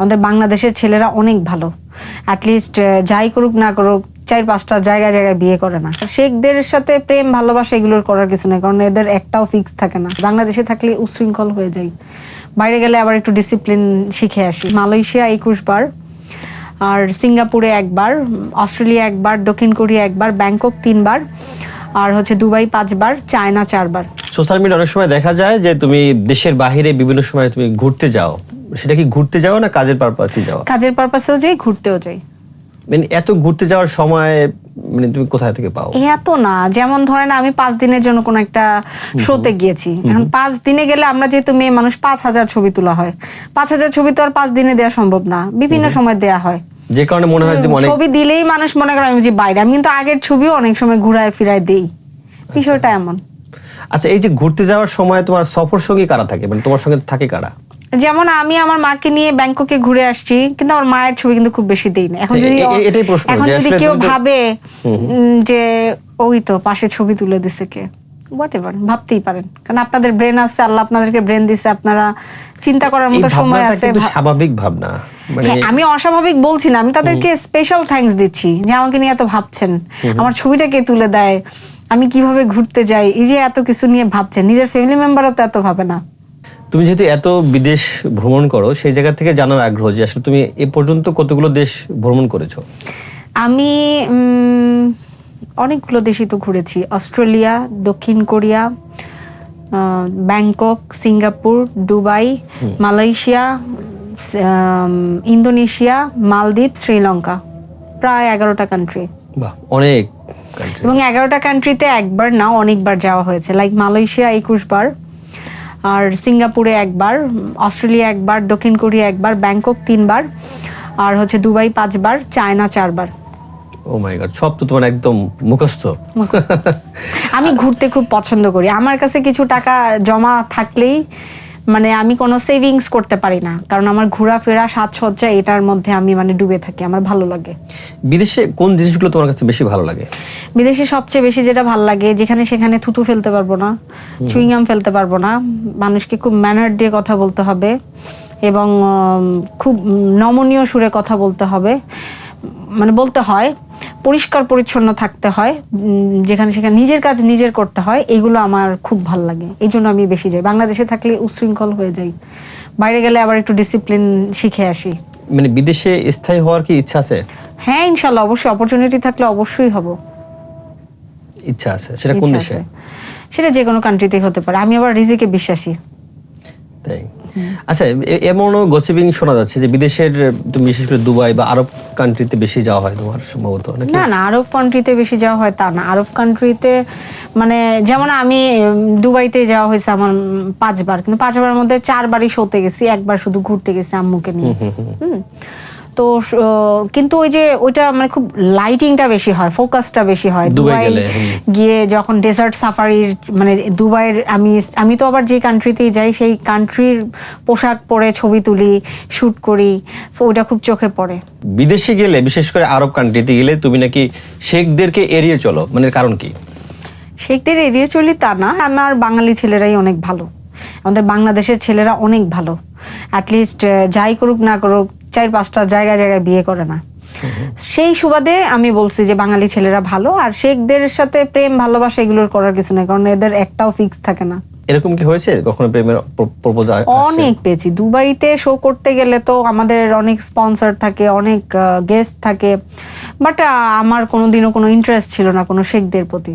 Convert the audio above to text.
আমাদের বাংলাদেশের ছেলেরা অনেক ভালো। অ্যাটলিস্ট যাই করুক না করুক, চার পাঁচটা জায়গায় জায়গায় বিয়ে করে না। শেখদের সাথে প্রেম, ভালোবাসা এগুলোর করার কিছু নেই, কারণ এদের একটাও ফিক্স থাকে না। বাংলাদেশে থাকলে উচ্ছৃঙ্খল হয়ে যাই বাইরে গেলে আবার একটু ডিসিপ্লিন শিখে আসি। মালয়েশিয়া একুশ বার আর সিঙ্গাপুরে একবার, অস্ট্রেলিয়া একবার, দক্ষিণ কোরিয়া একবার, ব্যাংকক তিনবার, আর হচ্ছে দুবাই পাঁচবার, চায়না চারবার। সোশ্যাল মিডিয়া অনেক সময় দেখা যায় যে তুমি দেশের বাইরে বিভিন্ন সময় তুমি ঘুরতে যাও। সেটা কি ঘুরতে যাও না কাজের পারপাসে যাও কাজের পারপাসেও যাই ঘুরতেও যাই। মানে এত ঘুরতে যাওয়ার সময় মানে তুমি কোথায় থেকে পাও? এত না যেমন ধরেন আমি পাঁচ দিনের জন্য কোন একটা শোতে গিয়েছি। এখন পাঁচ দিনে গেলে আমরা যেহেতু মেয়ে মানুষ পাঁচ হাজার ছবি তোলা হয়। পাঁচ হাজার ছবি তো আর পাঁচ দিনে দেওয়া সম্ভব না বিভিন্ন সময় দেয়া হয়। যে কারণে মনে হয় যে ছবি দিলেই মানুষ মনে করে আমি যে বাইরে আমি কিন্তু আগের ছবিও অনেক সময় ঘুরায় ফিরায় দেই। বিষয়টা এমন। আচ্ছা এই যে ঘুরতে যাওয়ার সময় তোমার সফর সঙ্গী কারা থাকে? মানে তোমার সঙ্গে থাকে কারা? যেমন আমি আমার মাকে নিয়ে ব্যাংককে ঘুরে আসছি কিন্তু আমার মায়ের ছবি কিন্তু খুব বেশি দেই না। এখন যদি এখন যদি কেউ ভাবে যে ওই তো পাশে ছবি তুলে দিছে কে হোয়াট এভার ভাবতেই পারেন। কারণ আপনাদের ব্রেন আছে আল্লাহ আপনাদেরকে ব্রেন দিছে আপনারা চিন্তা করার মতো সময় আছে স্বাভাবিক ভাবনা। মানে হ্যাঁ, আমি অস্বাভাবিক বলছি না আমি তাদেরকে স্পেশাল থ্যাঙ্কস দিচ্ছি যে আমাকে নিয়ে এত ভাবছেন। আমার ছবিটা কে তুলে দেয়? আমি কীভাবে ঘুরতে যাই? এই যে এত কিছু নিয়ে ভাবছেন নিজের ফ্যামিলি মেম্বারও তো এত ভাবে না। তুমি যেহেতু এত বিদেশ ভ্রমণ করো সেই জায়গা থেকে জানার আগ্রহ যে আসলে তুমি এ পর্যন্ত কতগুলো দেশ ভ্রমণ করেছ? আমি অনেকগুলো দেশই তো ঘুরেছি। অস্ট্রেলিয়া দক্ষিণ Korea Bangkok Singapore Dubai Malaysia Indonesia মালদ্বীপ শ্রীলঙ্কা। প্রায় এগারোটা কান্ট্রি অনেক এবং এগারোটা কান্ট্রিতে একবার না অনেকবার যাওয়া হয়েছে। লাইক মালয়েশিয়া একুশ বার। আর সিঙ্গাপুরে একবার অস্ট্রেলিয়া একবার দক্ষিণ কোরিয়া একবার ব্যাংকক তিনবার আর হচ্ছে দুবাই পাঁচবার চায়না চারবার। ও মাই গড সব তো তোমার একদম মুখস্থ। আমি ঘুরতে খুব পছন্দ করি। আমার কাছে কিছু টাকা জমা থাকলেই মানে আমি কোনো সেভিংস করতে পারি না। কারণ আমার ঘোরাফেরা সাজসজ্জা এটার মধ্যে আমি মানে ডুবে থাকি আমার ভালো লাগে। বিদেশে কোন জিনিসগুলো তোমার কাছে বেশি ভালো লাগে? বিদেশে সবচেয়ে বেশি যেটা ভালো লাগে যেখানে সেখানে থুতু ফেলতে পারব না চুইংগাম ফেলতে পারব না মানুষকে খুব ম্যানার দিয়ে কথা বলতে হবে এবং খুব নমনীয় সুরে কথা বলতে হবে। মানে বলতে হয় পরিষ্কার পরিচ্ছন্ন থাকতে হয় যেখানে সেখানে নিজের কাজ নিজের করতে হয় এগুলো আমার খুব ভালো লাগে। এই জন্য আমি বেশি যাই। বাংলাদেশে থাকলে উচ্ছৃঙ্খল হয়ে যাই। বাইরে গেলে আবার একটু ডিসিপ্লিন শিখে আসি। মানে বিদেশে স্থায়ী হওয়ার কি ইচ্ছা আছে? হ্যাঁ ইনশাল্লাহ অবশ্যই। অপরচুনিটি থাকলে অবশ্যই হব। ইচ্ছা আছে। সেটা কোন দেশে? সেটা যে কোনো কান্ট্রিতেই হতে পারে। আমি আবার রিজিকে বিশ্বাসী। আচ্ছা এমনও গসিপিং শোনা যাচ্ছে যে বিদেশের তুমি বিশেষ করে দুবাই বা আরব কান্ট্রিতে বেশি যাওয়া হয় তোমার সম্ভবত না না আরব কান্ট্রিতে বেশি যাওয়া হয় তা না। আরব কান্ট্রিতে মানে যেমন আমি দুবাইতে যাওয়া হয়েছে আমার পাঁচবার কিন্তু পাঁচবারের মধ্যে চারবারই শোতে গেছি একবার শুধু ঘুরতে গেছি আম্মুকে নিয়ে। হুম। তো কিন্তু ওই যে ওইটা মানে খুব লাইটিংটা বেশি হয় ফোকাসটা বেশি হয়। দুবাই। গিয়ে যখন ডেজার্ট সাফারির মানে দুবাইয়ের আমি আমি তো আবার যে কান্ট্রিতেই যাই সেই কান্ট্রির পোশাক পরে ছবি তুলি শ্যুট করি সো ওইটা খুব চোখে পড়ে। বিদেশে গেলে বিশেষ করে আরব কান্ট্রিতে গেলে তুমি নাকি শেখদেরকে এড়িয়ে চলো? মানে কারণ কি? শেখদের এড়িয়ে চলি তা না আমার বাঙালি ছেলেরাই অনেক ভালো। আমাদের বাংলাদেশের ছেলেরা অনেক ভালো। অ্যাটলিস্ট যাই করুক না করুক চার পাঁচটা জায়গায় জায়গায় বিয়ে করে না। সেই সুবাদে আমি বলছি যে বাঙালি ছেলেরা ভালো আর শেখদের সাথে প্রেম ভালোবাসা এগুলোর করার কিছু নেই কারণ এদের একটাও ফিক্স থাকে না। এরকম কি হয়েছে কখনো প্রেমের প্রপোজাল অনেক পেয়েছি। দুবাইতে শো করতে গেলে তো আমাদের অনেক স্পন্সর থাকে অনেক গেস্ট থাকে বাট আমার কোনোদিনও কোনো ইন্টারেস্ট ছিল না কোনো শেখদের প্রতি।